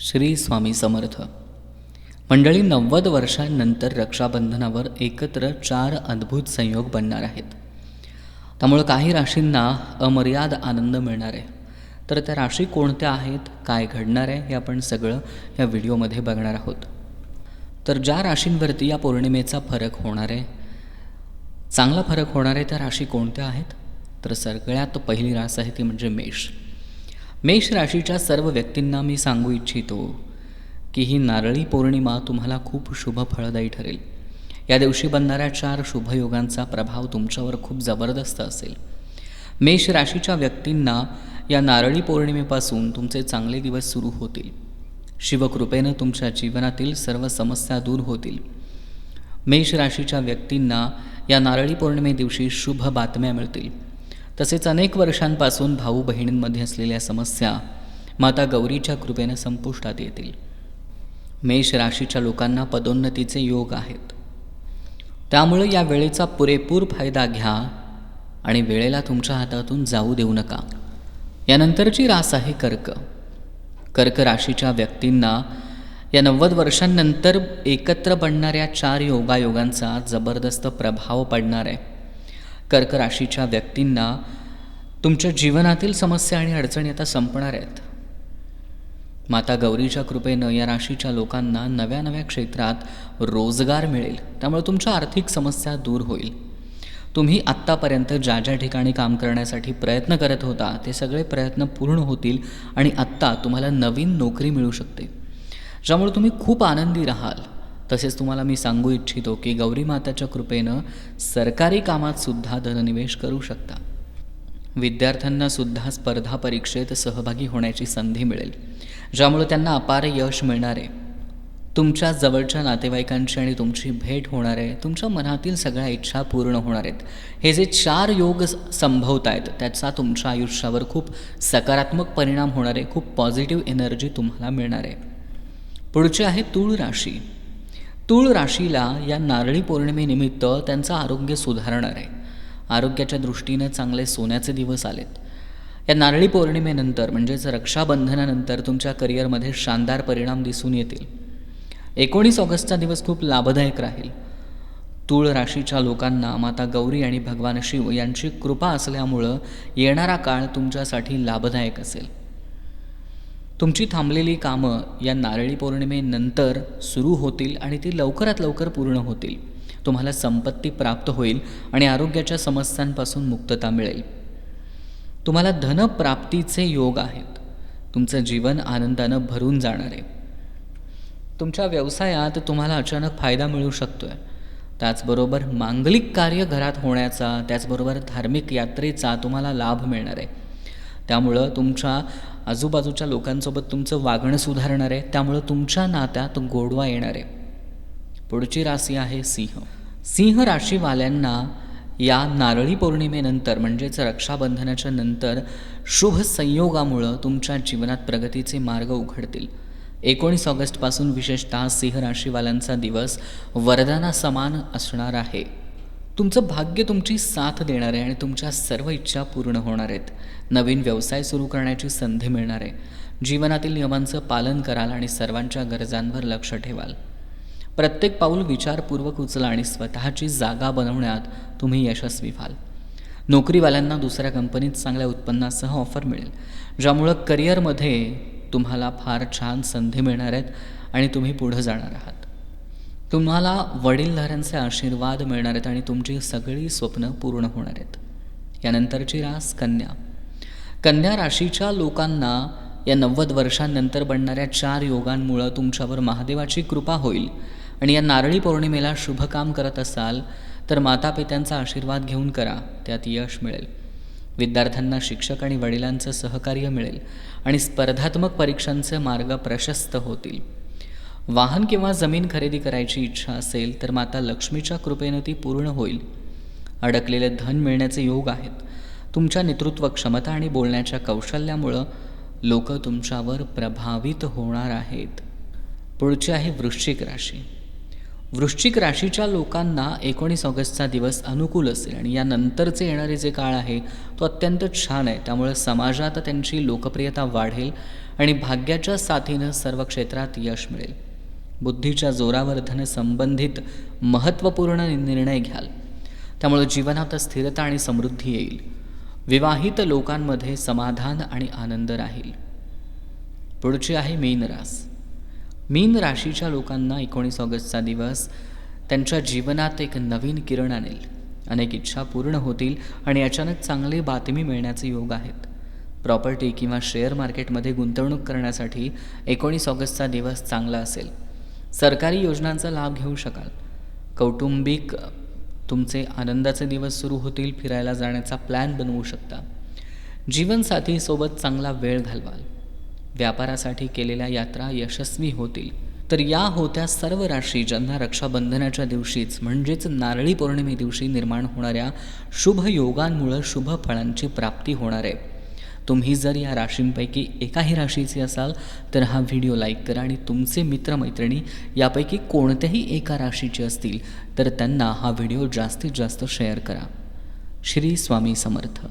श्री स्वामी समर्थ. मंडळी नव्वद वर्षांनंतर रक्षाबंधनावर एकत्र चार अद्भुत संयोग बनणार आहेत. त्यामुळं काही राशींना अमर्याद आनंद मिळणार आहे. तर त्या राशी कोणत्या आहेत काय घडणार आहे हे आपण सगळं या व्हिडिओमध्ये बघणार आहोत. तर ज्या राशींवरती या पौर्णिमेचा फरक होणार आहे चांगला फरक होणार आहे त्या राशी कोणत्या आहेत? तर सगळ्यात पहिली रास आहे ती म्हणजे मेष. मेष राशीच्या सर्व व्यक्तींना मी सांगू इच्छितो की ही नारळी पौर्णिमा तुम्हाला खूप शुभ फळदायी ठरेल. या दिवशी बनणाऱ्या चार शुभयोगांचा प्रभाव तुमच्यावर खूप जबरदस्त असेल. मेष राशीच्या व्यक्तींना या नारळी पौर्णिमेपासून तुमचे चांगले दिवस सुरू होतील. शिवकृपेनं तुमच्या जीवनातील सर्व समस्या दूर होतील. मेष राशीच्या व्यक्तींना या नारळी पौर्णिमे दिवशी शुभ बातम्या मिळतील. तसेच अनेक वर्षांपासून भाऊ बहिणींमध्ये असलेल्या समस्या माता गौरीच्या कृपेनं संपुष्टात येतील. मेष राशीच्या लोकांना पदोन्नतीचे योग आहेत. त्यामुळे या वेळेचा पुरेपूर फायदा घ्या आणि वेळेला तुमच्या हातातून जाऊ देऊ नका. यानंतरची रास आहे कर्क. कर्क राशीच्या व्यक्तींना या नव्वद वर्षांनंतर एकत्र बनणाऱ्या चार योगायोगांचा जबरदस्त प्रभाव पडणार आहे. कर्क राशीच्या व्यक्तींना तुमच्या जीवनातील समस्या आणि अडचणी आता संपणार आहेत. माता गौरीच्या कृपेनं या राशीच्या लोकांना नव्या नव्या क्षेत्रात रोजगार मिळेल. त्यामुळे तुमच्या आर्थिक समस्या दूर होईल. तुम्ही आत्तापर्यंत ज्या ज्या ठिकाणी काम करण्यासाठी प्रयत्न करत होता ते सगळे प्रयत्न पूर्ण होतील आणि आत्ता तुम्हाला नवीन नोकरी मिळू शकते. ज्यामुळे तुम्ही खूप आनंदी राहाल. तसेच तुम्हाला मी सांगू इच्छितो की गौरी माताच्या कृपेनं सरकारी कामातसुद्धा धननिवेश करू शकता. विद्यार्थ्यांनासुद्धा स्पर्धा परीक्षेत सहभागी होण्याची संधी मिळेल ज्यामुळे त्यांना अपार यश मिळणार आहे. तुमच्या जवळच्या नातेवाईकांची आणि तुमची भेट होणार आहे तुमच्या मनातील सगळ्या इच्छा पूर्ण होणार आहेत. हे जे चार योग संभवत आहेत त्याचा तुमच्या आयुष्यावर खूप सकारात्मक परिणाम होणार आहे खूप पॉझिटिव्ह एनर्जी तुम्हाला मिळणार आहे. पुढचे आहे तूळ राशी तूळ राशीला या नारळी पौर्णिमेनिमित्त त्यांचं आरोग्य सुधारणार आहे. आरोग्याच्या दृष्टीनं चांगले सोन्याचे दिवस आलेत. या नारळी पौर्णिमेनंतर म्हणजेच रक्षाबंधनानंतर तुमच्या करिअरमध्ये शानदार परिणाम दिसून येतील. एकोणीस ऑगस्टचा दिवस खूप लाभदायक राहील. तूळ राशीच्या लोकांना माता गौरी आणि भगवान शिव यांची कृपा असल्यामुळं येणारा काळ तुमच्यासाठी लाभदायक असेल. तुमची थांबलेली कामं या नारळी पौर्णिमेनंतर सुरू होतील आणि ती लवकरात लवकर पूर्ण होतील. तुम्हाला संपत्ती प्राप्त होईल आणि आरोग्याच्या समस्यांपासून मुक्तता मिळेल. तुम्हाला धनप्राप्तीचे योग आहेत. तुमचं जीवन आनंदानं भरून जाणार आहे. तुमच्या व्यवसायात तुम्हाला अचानक फायदा मिळू शकतो आहे त्याचबरोबर मांगलिक कार्य घरात होण्याचा त्याचबरोबर धार्मिक यात्रेचा तुम्हाला लाभ मिळणार आहे. त्यामुळं तुमच्या आजूबाजूच्या लोकांसोबत तुमचं वागणं सुधारणार आहे त्यामुळं तुमच्या नात्यात गोडवा येणार आहे. पुढची राशी आहे सिंह. सिंह राशीवाल्यांना या नारळी पौर्णिमेनंतर म्हणजेच रक्षाबंधनाच्या नंतर शुभ संयोगामुळं तुमच्या जीवनात प्रगतीचे मार्ग उघडतील. एकोणीस ऑगस्टपासून विशेषतः सिंह राशीवाल्यांचा दिवस वरदाना समान असणार आहे. तुमचं भाग्य तुमची साथ देणार आहे आणि तुमच्या सर्व इच्छा पूर्ण होणार आहेत. नवीन व्यवसाय सुरू करण्याची संधी मिळणार आहे. जीवनातील नियमांचं पालन कराल आणि सर्वांच्या गरजांवर लक्ष ठेवाल. प्रत्येक पाऊल विचारपूर्वक उचला आणि स्वतःची जागा बनवण्यात तुम्ही यशस्वी व्हाल. नोकरीवाल्यांना दुसऱ्या कंपनीत चांगल्या उत्पन्नासह ऑफर मिळेल ज्यामुळं करिअरमध्ये तुम्हाला फार छान संधी मिळणार आहेत आणि तुम्ही पुढं जाणार आहात. तुम्हाला वडीलधाऱ्यांचे आशीर्वाद मिळणार आहेत आणि तुमची सगळी स्वप्न पूर्ण होणार आहेत. यानंतरची रास कन्या. कन्या राशीच्या लोकांना या नव्वद वर्षांनंतर बनणाऱ्या चार योगांमुळं तुमच्यावर महादेवाची कृपा होईल. आणि या नारळी पौर्णिमेला शुभ काम करत असाल तर मातापित्यांचा आशीर्वाद घेऊन करा. त्यात यश मिळेल. विद्यार्थ्यांना शिक्षक आणि वडिलांचं सहकार्य मिळेल. आणि स्पर्धात्मक परीक्षांचे मार्ग प्रशस्त होतील. वाहन किंवा जमीन खरेदी करायची इच्छा असेल तर माता लक्ष्मीच्या कृपेनं ती पूर्ण होईल. अडकलेले धन मिळण्याचे योग आहेत. तुमच्या नेतृत्व क्षमता आणि बोलण्याच्या कौशल्यामुळं लोक तुमच्यावर प्रभावित होणार आहेत. पुढची आहे वृश्चिक राशी. वृश्चिक राशीच्या लोकांना एकोणीस ऑगस्टचा दिवस अनुकूल असेल आणि यानंतरचे येणारे जे काळ आहे तो अत्यंत छान आहे. त्यामुळे समाजात त्यांची लोकप्रियता वाढेल आणि भाग्याच्या साथीनं सर्व क्षेत्रात यश मिळेल. बुद्धीच्या जोरावर संबंधित महत्त्वपूर्ण निर्णय घ्याल. त्यामुळे जीवनात स्थिरता आणि समृद्धी येईल. विवाहित लोकांमध्ये समाधान आणि आनंद राहील. पुढची आहे मीन रास. मीन राशीच्या लोकांना एकोणीस ऑगस्टचा दिवस त्यांच्या जीवनात एक नवीन किरण आणेल. अनेक इच्छा पूर्ण होतील आणि अचानक चांगली बातमी मिळण्याचे योग आहेत. प्रॉपर्टी किंवा शेअर मार्केटमध्ये गुंतवणूक करण्यासाठी एकोणीस ऑगस्टचा दिवस चांगला असेल. सरकारी योजनांचा लाभ घेऊ शकाल. कौटुंबिक तुमचे आनंदाचे दिवस सुरू होतील फिरायला जाण्याचा प्लॅन बनवू शकता. जीवनसाथीसोबत चांगला वेळ घालवाल. व्यापारासाठी केलेल्या यात्रा यशस्वी होतील. तर या होत्या सर्व राशी ज्यांना रक्षाबंधनाच्या दिवशीच म्हणजेच नारळी पौर्णिमे दिवशी निर्माण होणाऱ्या शुभ योगांमुळं शुभ फळांची प्राप्ती होणार आहे. तुम्ही जर या राशींपैकी एकाही राशीचे असाल तर हा व्हिडिओ लाईक करा आणि तुमचे मित्रमैत्रिणी यापैकी कोणत्याही एका राशीचे असतील तर त्यांना हा व्हिडिओ जास्तीत जास्त शेअर करा. श्री स्वामी समर्थ.